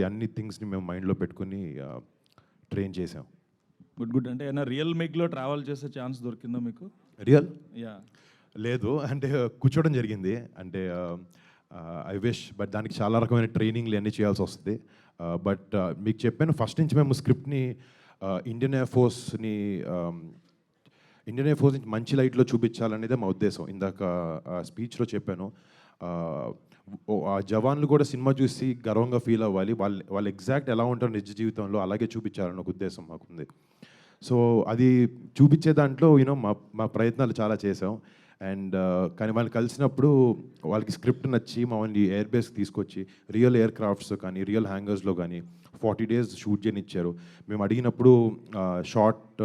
అన్ని థింగ్స్ని మేము మైండ్లో పెట్టుకుని ట్రైన్ చేసాం. గుడ్ గుడ్ అంటే ఏమైనా రియల్ మేక్లో ట్రావెల్ చేసే ఛాన్స్ దొరికిందా మీకు? రియల్ యా లేదు. అంటే కూర్చోవడం జరిగింది. అంటే ఐ విష్ బట్ దానికి చాలా రకమైన ట్రైనింగ్లు అన్నీ చేయాల్సి వస్తుంది. బట్ మీకు చెప్పాను ఫస్ట్ నుంచి మేము స్క్రిప్ట్ని ఇండియన్ ఎయిర్ ఫోర్స్ని ఇండియన్ ఎయిర్ ఫోర్స్ నుంచి మంచి లైట్లో చూపించాలనేదే మా ఉద్దేశం. ఇందాక స్పీచ్లో చెప్పాను. ఆ, జవాన్లు కూడా సినిమా చూసి గర్వంగా ఫీల్ అవ్వాలి. వాళ్ళు వాళ్ళు ఎగ్జాక్ట్ ఎలా ఉంటారు నిజ జీవితంలో అలాగే చూపించాలని ఒక ఉద్దేశం మాకుంది. సో అది చూపించే దాంట్లో యూనో మా మా ప్రయత్నాలు చాలా చేసాం అండ్ కానీ వాళ్ళు కలిసినప్పుడు వాళ్ళకి స్క్రిప్ట్ నచ్చి మమ్మల్ని ఎయిర్ బేస్కి తీసుకొచ్చి రియల్ ఎయిర్ క్రాఫ్ట్స్ కానీ రియల్ హ్యాంగర్స్లో కానీ ఫార్టీ డేస్ షూట్ చేయనిచ్చారు. మేము అడిగినప్పుడు షార్ట్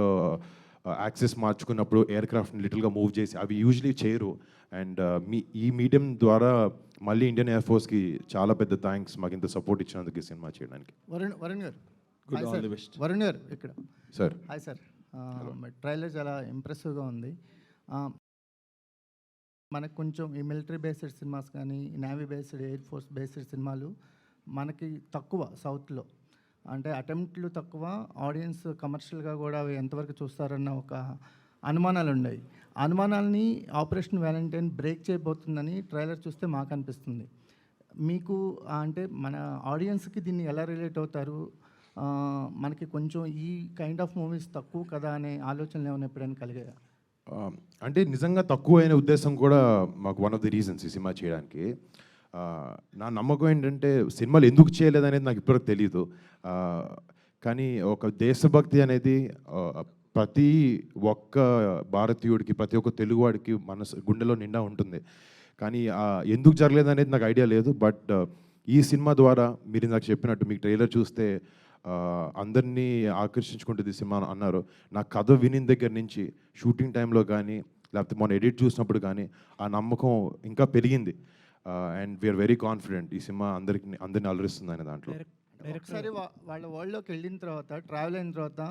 యాక్సెస్ మార్చుకున్నప్పుడు ఎయిర్ క్రాఫ్ట్ని లిటిల్గా మూవ్ చేసి అవి యూజువలీ చేయరు. అండ్ మీ ఈ మీడియం ద్వారా మళ్ళీ ఇండియన్ ఎయిర్ ఫోర్స్కి చాలా పెద్ద థ్యాంక్స్ మాకు ఇంత సపోర్ట్ ఇచ్చినందుకు ఈ సినిమా చేయడానికి. వరుణ్ వరుణ్ గారు. All sir. the best. Varun గారు ఇక్కడ. సార్ హాయ్ సార్ ట్రైలర్ చాలా ఇంప్రెసివ్గా ఉంది. మనకు కొంచెం ఈ మిలిటరీ బేస్డ్ సినిమాస్ కానీ navy based air force based సినిమాలు మనకి తక్కువ సౌత్లో అంటే అటెంప్ట్లు తక్కువ ఆడియన్స్ కమర్షియల్గా కూడా అవి ఎంతవరకు చూస్తారన్న ఒక అనుమానాలు ఉన్నాయి అనుమానాలని ఆపరేషన్ వ్యాలంటైన్ బ్రేక్ చేయబోతుందని ట్రైలర్ చూస్తే మాకు అనిపిస్తుంది మీకు అంటే మన ఆడియన్స్కి దీన్ని ఎలా రిలేట్ అవుతారు? మనకి కొంచెం ఈ కైండ్ ఆఫ్ మూవీస్ తక్కువ కదా అనే ఆలోచనలు ఏమైనా ఎప్పుడైనా కలిగాయా అంటే నిజంగా తక్కువ అయిన ఉద్దేశం కూడా మాకు వన్ ఆఫ్ ది రీజన్స్ ఈ సినిమా చేయడానికి. నా నమ్మకం ఏంటంటే సినిమాలు ఎందుకు చేయలేదనేది నాకు ఇప్పటివరకు తెలియదు కానీ ఒక దేశభక్తి అనేది ప్రతి ఒక్క భారతీయుడికి ప్రతి ఒక్క తెలుగువాడికి మనసు గుండెలో నిండా ఉంటుంది. కానీ ఎందుకు జరగలేదు అనేది నాకు ఐడియా లేదు. బట్ ఈ సినిమా ద్వారా మీరు నాకు చెప్పినట్టు మీకు ట్రైలర్ చూస్తే అందరినీ ఆకర్షించుకుంటుంది సినిమా అన్నారు. నా కథ విని దగ్గర నుంచి షూటింగ్ టైంలో కానీ లేకపోతే మొన్న ఎడిట్ చూసినప్పుడు కానీ ఆ నమ్మకం ఇంకా పెరిగింది. అండ్ వీఆర్ వెరీ కాన్ఫిడెంట్ ఈ సినిమా అందరికి అందరిని అలరిస్తుంది అనే దాంట్లో. ఒకసారి వాళ్ళ వరల్డ్లోకి వెళ్ళిన తర్వాత ట్రావెల్ అయిన తర్వాత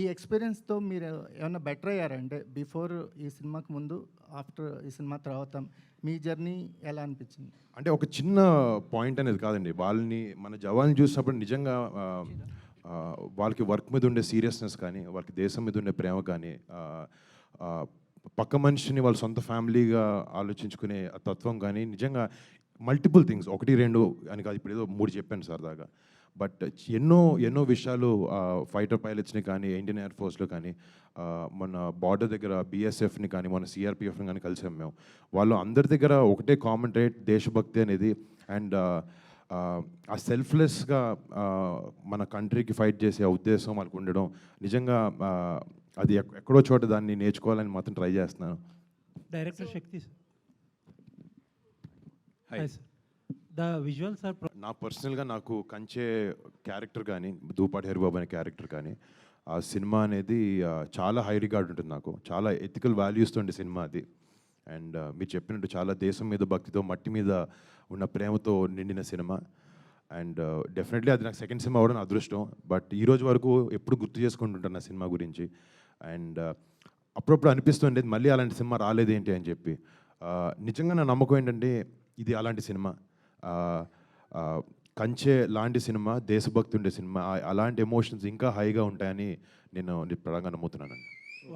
ఈ ఎక్స్పీరియన్స్తో మీరు ఏమైనా బెటర్ అయ్యారంటే బిఫోర్ ఈ సినిమాకి ముందు ఆఫ్టర్ ఈ సినిమా తర్వాత మీ జర్నీ ఎలా అనిపించింది? అంటే ఒక చిన్న పాయింట్ అనేది కాదండి. వాళ్ళని మన జవాన్ని చూసినప్పుడు నిజంగా వాళ్ళకి వర్క్ మీద ఉండే సీరియస్నెస్ కానీ వాళ్ళకి దేశం మీద ఉండే ప్రేమ కానీ పక్క మనిషిని వాళ్ళ సొంత ఫ్యామిలీగా ఆలోచించుకునే తత్వం కానీ నిజంగా మల్టిపుల్ థింగ్స్ ఒకటి రెండు అని కాదు ఇప్పుడు ఏదో మూడు చెప్పాను సరదాగా బట్ ఎన్నో ఎన్నో విషయాలు ఫైటర్ పైలట్స్ని కానీ ఇండియన్ ఎయిర్ ఫోర్స్లో కానీ మన బార్డర్ దగ్గర బీఎస్ఎఫ్ని కానీ మన సిఆర్పిఎఫ్ని కానీ కలిసాం మేము. వాళ్ళు అందరి దగ్గర ఒకటే కామన్ రేట్ దేశభక్తి అనేది. అండ్ ఆ సెల్ఫ్లెస్గా మన కంట్రీకి ఫైట్ చేసే ఉద్దేశం వాళ్ళకు ఉండడం. నిజంగా అది ఎక్- ఎక్కడో చోట దాన్ని నేర్చుకోవాలని మాత్రం ట్రై చేస్తున్నాను. Sir. The visuals are pro- నా పర్సనల్గా నాకు కంచే క్యారెక్టర్ కానీ దూపాటి హరిబాబు అనే క్యారెక్టర్ కానీ ఆ సినిమా అనేది చాలా హై రికార్డ్ ఉంటుంది నాకు. చాలా ఎథికల్ వాల్యూస్తో ఉండే సినిమా అది. అండ్ మీరు చెప్పినట్టు చాలా దేశం మీద భక్తితో మట్టి మీద ఉన్న ప్రేమతో నిండిన సినిమా. అండ్ డెఫినెట్లీ అది నాకు సెకండ్ సినిమా అవ్వడం అదృష్టం. బట్ ఈ రోజు వరకు ఎప్పుడు గుర్తు చేసుకుంటుంటాను నా సినిమా గురించి. అండ్ అప్పుడప్పుడు అనిపిస్తుండేది మళ్ళీ అలాంటి సినిమా రాలేదేంటి అని చెప్పి. ఆ, నిజంగా నా నమ్మకం ఏంటంటే ఇది అలాంటి సినిమా. ఆ, కంచె లాంటి సినిమా దేశభక్తి ఉండే సినిమా. అలాంటి ఎమోషన్స్ ఇంకా హైగా ఉంటాయని నేను ప్రధానంగా నమ్ముతున్నాను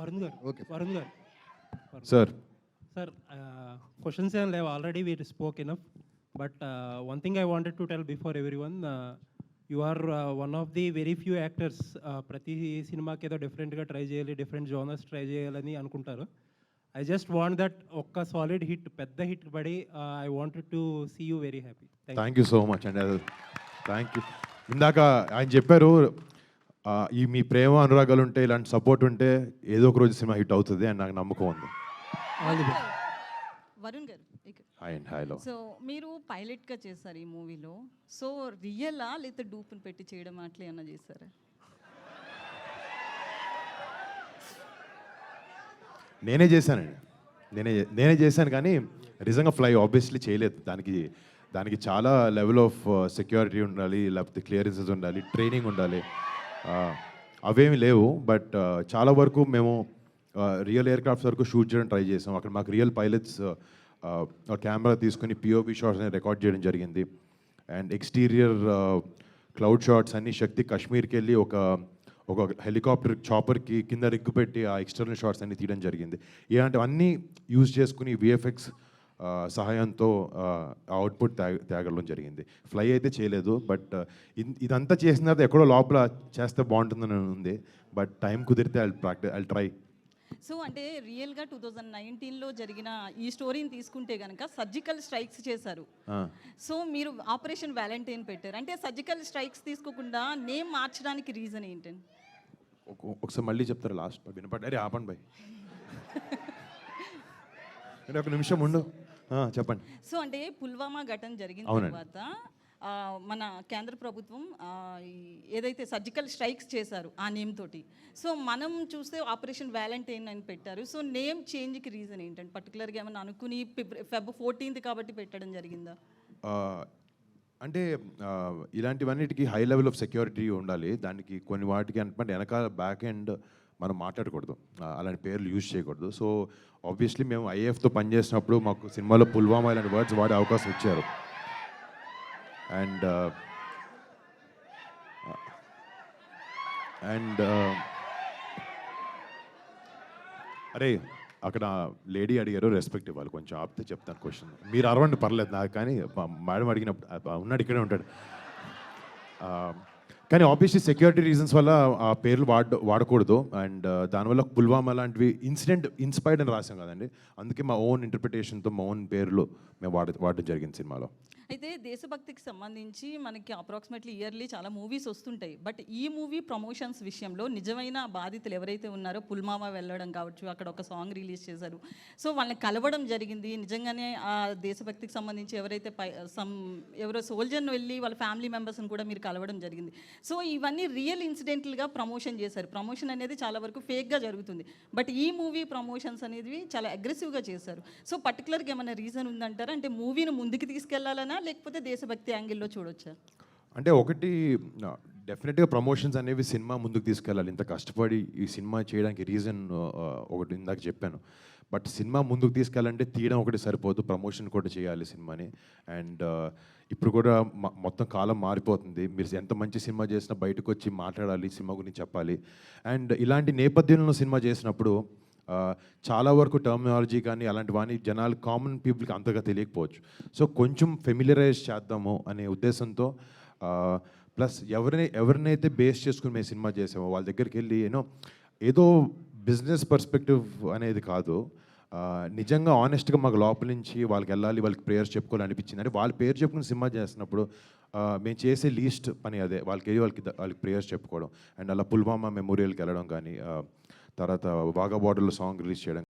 Varun గారు వరుణ్ గారు. సార్. సార్ క్వశ్చన్స్ ఏం లేవు. Already we're spoke enough but one thing I wanted to tell before everyone you are one of the very few actors ప్రతి సినిమాకి ఏదో డిఫరెంట్గా ట్రై చేయాలి డిఫరెంట్ జోనర్స్ ట్రై చేయాలని అనుకుంటారు. ఐ జస్ట్ వాంట్ దట్ ఒక్క సాలిడ్ హిట్ పెద్ద hit పడి I wanted to see you very happy thank you so much అండి థ్యాంక్ యూ ఇందాక ఆయన చెప్పారు ఈ మీ ప్రేమ అనురాగాలు ఉంటే ఇలాంటి సపోర్ట్ ఉంటే ఏదో ఒక రోజు సినిమా హిట్ అవుతుంది అని నాకు నమ్మకం ఉంది. వరుణ్ గారు. హాయ్ అండ్ సో మీరు పైలట్గా చేశారు ఈ మూవీలో సో రియలా లేకపోతే డూపుని పెట్టి చేయడం అట్లా ఏమన్నా చేశారా? నేనే చేశానండి. నేనే నేనే చేశాను కానీ నిజంగా ఫ్లై ఆబ్వియస్లీ చేయలేదు. దానికి దానికి చాలా లెవెల్ ఆఫ్ సెక్యూరిటీ ఉండాలి లేకపోతే క్లియరెన్సెస్ ఉండాలి ట్రైనింగ్ ఉండాలి. అవేమి లేవు. బట్ చాలా వరకు మేము రియల్ ఎయిర్ క్రాఫ్ట్స్ వరకు షూట్ చేయడం ట్రై చేసాం. అక్కడ మాకు రియల్ పైలట్స్ కెమెరా తీసుకుని పిఓపి షాట్స్ రికార్డ్ చేయడం జరిగింది. అండ్ ఎక్స్టీరియర్ క్లౌడ్ షాట్స్ అన్ని శక్తి కాశ్మీర్కి వెళ్ళి ఒక ఒక హెలికాప్టర్ చాపర్కి కింద రిగ్గు పెట్టి ఆ ఎక్స్టర్నల్ షాట్స్ అన్ని తీయడం జరిగింది. ఇలాంటివన్నీ యూజ్ చేసుకుని విఎఫ్ఎక్స్ సహాయంతో అవుట్పుట్ తేగ తేగడం జరిగింది. ఫ్లై అయితే చేయలేదు బట్ ఇదంతా చేసిన తర్వాత ఎక్కడో లోపల చేస్తే బాగుంటుందని ఉంది. బట్ టైం కుదిరితే I practice I try so అంటే రియల్గా టూ థౌజండ్ నైన్టీన్లో జరిగిన ఈ స్టోరీని తీసుకుంటే కనుక సర్జికల్ స్ట్రైక్స్ చేశారు. సో మీరు ఆపరేషన్ వ్యాలంటైన్ పెట్టారు. అంటే సర్జికల్ స్ట్రైక్స్ తీసుకోకుండా నేమ్ మార్చడానికి రీజన్ ఏంటండి? ఒకసారి మళ్ళీ చెప్తారు లాస్ట్? వినపడ్డ? అరే ఆపండి బాయ్ ఒక నిమిషం ఉండు. చెప్పండి. సో అంటే పుల్వామా ఘటన జరిగిన. తర్వాత మన కేంద్ర ప్రభుత్వం ఏదైతే సర్జికల్ స్ట్రైక్స్ చేశారు ఆ నేమ్ తోటి. సో మనం చూస్తే ఆపరేషన్ వ్యాలంటైన్ అని పెట్టారు. సో నేమ్ చేంజ్కి రీజన్ ఏంటంటే పర్టికులర్గా ఏమైనా అనుకుని ఫెబ్ ఫోర్టీన్త్ కాబట్టి పెట్టడం జరిగిందా? అంటే ఇలాంటివన్నిటికీ హై లెవెల్ ఆఫ్ సెక్యూరిటీ ఉండాలి. దానికి కొన్ని వాటికి అంటే వెనకాల బ్యాక్ ఎండ్ మనం మాట్లాడకూడదు. అలాంటి పేర్లు యూజ్ చేయకూడదు. సో ఆబ్వియస్లీ మేము ఐఏఎఫ్తో పనిచేసినప్పుడు మాకు సినిమాలో పుల్వామా ఇలాంటి వర్డ్స్ వాడే అవకాశం ఇచ్చారు. అండ్ అండ్ అరే అక్కడ లేడీ అడిగారు రెస్పెక్ట్ ఇవ్వాలి కొంచెం ఆపితే చెప్తాను క్వశ్చన్ మీరు అరవండి పర్లేదు నాకు కానీ మేడం అడిగినప్పుడు ఉన్నాడు ఇక్కడే ఉంటాడు. కానీ ఆబ్వియస్లీ సెక్యూరిటీ రీజన్స్ వల్ల ఆ పేర్లు వాడ వాడకూడదు. అండ్ దానివల్ల పుల్వామా లాంటివి ఇన్సిడెంట్ ఇన్స్పైర్డ్ అని రాసాం కదండి. అందుకే మా ఓన్ ఇంటర్ప్రిటేషన్తో మా ఓన్ పేర్లు మేము వాడ వాడడం జరిగింది సినిమాలో. అయితే దేశభక్తికి సంబంధించి మనకి అప్రాక్సిమేట్లీ ఇయర్లీ చాలా మూవీస్ వస్తుంటాయి. బట్ ఈ మూవీ ప్రమోషన్స్ విషయంలో నిజమైన బాధితులు ఎవరైతే ఉన్నారో పుల్మామా వెళ్ళడం కావచ్చు అక్కడ ఒక సాంగ్ రిలీజ్ చేశారు. సో వాళ్ళని కలవడం జరిగింది. నిజంగానే ఆ దేశభక్తికి సంబంధించి ఎవరైతే పై సమ్ ఎవరో సోల్జర్ను వెళ్ళి వాళ్ళ ఫ్యామిలీ మెంబర్స్ని కూడా మీరు కలవడం జరిగింది. సో ఇవన్నీ రియల్ ఇన్సిడెంట్లుగా ప్రమోషన్ చేశారు. ప్రమోషన్ అనేది చాలా వరకు ఫేక్గా జరుగుతుంది. బట్ ఈ మూవీ ప్రమోషన్స్ అనేది చాలా అగ్రెసివ్గా చేశారు. సో పర్టికులర్గా ఏమైనా రీజన్ ఉందంటారా? అంటే మూవీని ముందుకు తీసుకెళ్ళాలనా లేకపోతే దేశభక్తి యాంగిల్లో చూడొచ్చా? అంటే ఒకటి డెఫినెట్గా ప్రమోషన్స్ అనేవి సినిమా ముందుకు తీసుకెళ్ళాలి. ఇంత కష్టపడి ఈ సినిమా చేయడానికి రీజన్ ఒకటి ఇందాక చెప్పాను. బట్ సినిమా ముందుకు తీసుకెళ్ళాలంటే తీయడం ఒకటి సరిపోదు. ప్రమోషన్ కూడా చేయాలి సినిమాని. అండ్ ఇప్పుడు కూడా మొత్తం కాలం మారిపోతుంది. మీరు ఎంత మంచి సినిమా చేసినా బయటకు వచ్చి మాట్లాడాలి సినిమా గురించి చెప్పాలి. అండ్ ఇలాంటి నేపథ్యంలో సినిమా చేసినప్పుడు చాలా వరకు టర్మినాలజీ కానీ అలాంటివన్నీ జనాలు కామన్ పీపుల్కి అంతగా తెలియకపోవచ్చు. సో కొంచెం ఫెమిలియరైజ్ చేద్దాము అనే ఉద్దేశంతో ప్లస్ ఎవరిని ఎవరినైతే బేస్ చేసుకుని మేము సినిమా చేసామో వాళ్ళ దగ్గరికి వెళ్ళి ఏనో ఏదో బిజినెస్ పర్స్పెక్టివ్ అనేది కాదు. నిజంగా ఆనెస్ట్గా మాకు లోపల నుంచి వాళ్ళకి వెళ్ళాలి వాళ్ళకి ప్రేయర్స్ చెప్పుకోవాలి అనిపించింది. అంటే వాళ్ళ పేరు చెప్పుకుని సినిమా చేసినప్పుడు మేము చేసే లీస్ట్ పని అదే. వాళ్ళకి వెళ్ళి వాళ్ళకి వాళ్ళకి ప్రేయర్స్ చెప్పుకోవడం. అండ్ అలా పుల్వామా మెమోరియల్కి వెళ్ళడం కానీ తర్వాత వాగా బార్డర్లో సాంగ్ రిలీజ్ చేయడం.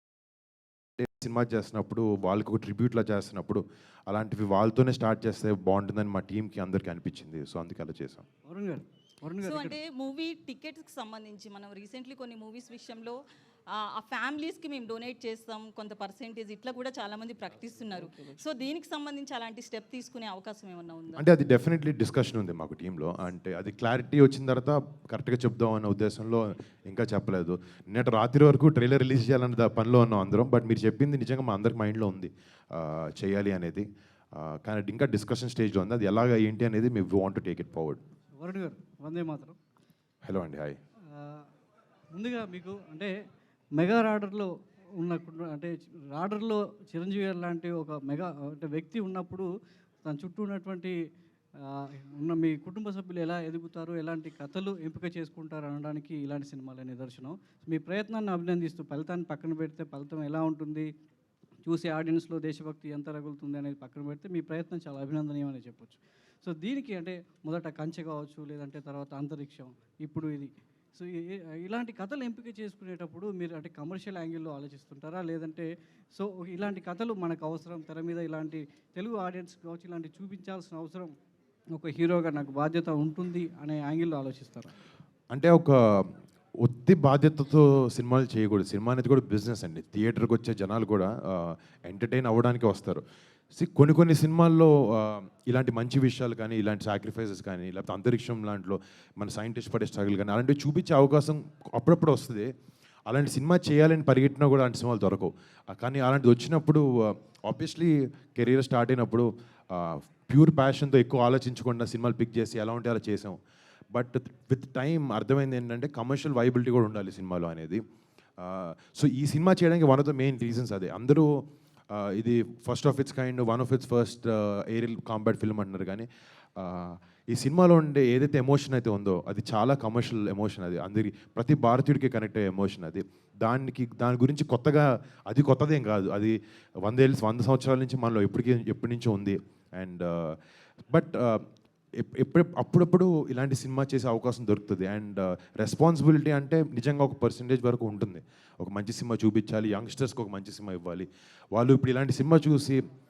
సినిమా చేస్తున్నప్పుడు వాళ్ళకి ఒక ట్రిబ్యూట్లా చేస్తున్నప్పుడు అలాంటివి వాళ్ళతోనే స్టార్ట్ చేస్తే బాగుంటుందని మా టీంకి అందరికీ అనిపించింది. సో అందుకే అలా చేసాం సో అంటే మూవీ టికెట్స్కి సంబంధించి మనం రీసెంట్లీ కొన్ని మూవీస్ విషయంలో ఆ, ఆ ఫ్యామిలీస్కి మేము డొనేట్ చేస్తాం కొంత పర్సెంటేజ్ ఇట్లా కూడా చాలా మంది ప్రకటిస్తున్నారు సో దీనికి సంబంధించి అలాంటి స్టెప్ తీసుకునే అవకాశం ఏమన్నా ఉందా? అంటే అది డెఫినెట్లీ డిస్కషన్ ఉంది మాకు టీంలో అంటే అది క్లారిటీ వచ్చిన తర్వాత కరెక్ట్గా చెప్దాం అన్న ఉద్దేశంలో ఇంకా చెప్పలేదు. నిన్నటి రాత్రి వరకు ట్రైలర్ రిలీజ్ చేయాలన్న దా- పనిలో ఉన్నాం అందరం. బట్ మీరు చెప్పింది నిజంగా మా అందరికి మైండ్లో ఉంది. చేయాలి అనేది. కానీ ఇంకా డిస్కషన్ స్టేజ్లో ఉంది. అది ఎలాగ ఏంటి అనేది మీ want to take it forward Varun garu వందే మాత్రం. హలో అండి హాయ్ ముందుగా మీకు అంటే మెగా రాడర్లో ఉన్న కుటుంబ- అంటే రాడర్లో చిరంజీవి గారు లాంటి ఒక మెగా అంటే వ్యక్తి ఉన్నప్పుడు తన చుట్టూ ఉన్నటువంటి ఉన్న మీ కుటుంబ సభ్యులు ఎలా ఎదుగుతారు? ఎలాంటి కథలు ఎంపిక చేసుకుంటారు? అనడానికి ఇలాంటి సినిమాలే నిదర్శనం. మీ ప్రయత్నాన్ని అభినందిస్తూ ఫలితాన్ని పక్కన పెడితే ఫలితం ఎలా ఉంటుంది? చూసే ఆడియన్స్లో దేశభక్తి ఎంత రగులుతుంది అనేది పక్కన పెడితే మీ ప్రయత్నం చాలా అభినందనీయమని చెప్పొచ్చు. సో దీనికి అంటే మొదట కంచె కావచ్చు లేదంటే తర్వాత అంతరిక్షం ఇప్పుడు ఇది సో ఇలాంటి కథలు ఎంపిక చేసుకునేటప్పుడు మీరు అంటే కమర్షియల్ యాంగిల్లో ఆలోచిస్తుంటారా? లేదంటే సో ఇలాంటి కథలు మనకు అవసరం తెర మీద ఇలాంటి తెలుగు ఆడియన్స్ కావచ్చు ఇలాంటి చూపించాల్సిన అవసరం ఒక హీరోగా నాకు బాధ్యత ఉంటుంది అనే యాంగిల్లో ఆలోచిస్తారా? అంటే ఒక ఒత్తి బాధ్యతతో సినిమాలు చేయకూడదు. సినిమా అనేది కూడా బిజినెస్ అండి. థియేటర్కి వచ్చే జనాలు కూడా ఎంటర్టైన్ అవ్వడానికి వస్తారు. కొన్ని కొన్ని సినిమాల్లో ఇలాంటి మంచి విషయాలు కానీ ఇలాంటి సాక్రిఫైసెస్ కానీ లేకపోతే అంతరిక్షం లాంటిలో మన సైంటిస్ట్ పడే స్ట్రగుల్ కానీ అలాంటివి చూపించే అవకాశం అప్పుడప్పుడు వస్తుంది. అలాంటి సినిమా చేయాలని పరిగెట్టినా కూడా అలాంటి సినిమాలు దొరకవు. కానీ అలాంటిది వచ్చినప్పుడు ఆబ్వియస్లీ కెరీర్ స్టార్ట్ అయినప్పుడు ప్యూర్ ప్యాషన్తో ఎక్కువ ఆలోచించకుండా సినిమాలు పిక్ చేసి ఎలా ఉంటే అలా చేసాం. బట్ విత్ టైం అర్థమైంది ఏంటంటే కమర్షియల్ వైబిలిటీ కూడా ఉండాలి సినిమాలో అనేది. సో ఈ సినిమా చేయడానికి one of the main reasons అదే. అందరూ ఇది first of its kind one of its first aerial combat film అంటున్నారు. కానీ ఈ సినిమాలో ఉండే ఏదైతే ఎమోషన్ అయితే ఉందో అది చాలా కమర్షియల్ ఎమోషన్ అది. అందరికి ప్రతి భారతీయుడికి కనెక్ట్ అయ్యే ఎమోషన్ అది. దానికి దాని గురించి కొత్తగా అది కొత్తదేం కాదు. అది వందేళ్ళు వంద సంవత్సరాల నుంచి మనలో ఎప్పటికీ ఎప్పటి నుంచో ఉంది. అండ్ బట్ ఎప్పుడు అప్పుడప్పుడు ఇలాంటి సినిమా చేసే అవకాశం దొరుకుతుంది. అండ్ uh, రెస్పాన్సిబిలిటీ అంటే నిజంగా ఒక పర్సంటేజ్ వరకు ఉంటుంది. ఒక మంచి సినిమా చూపించాలి యంగ్స్టర్స్కి ఒక మంచి సినిమా ఇవ్వాలి. వాళ్ళు ఇప్పుడు ఇలాంటి సినిమా చూసి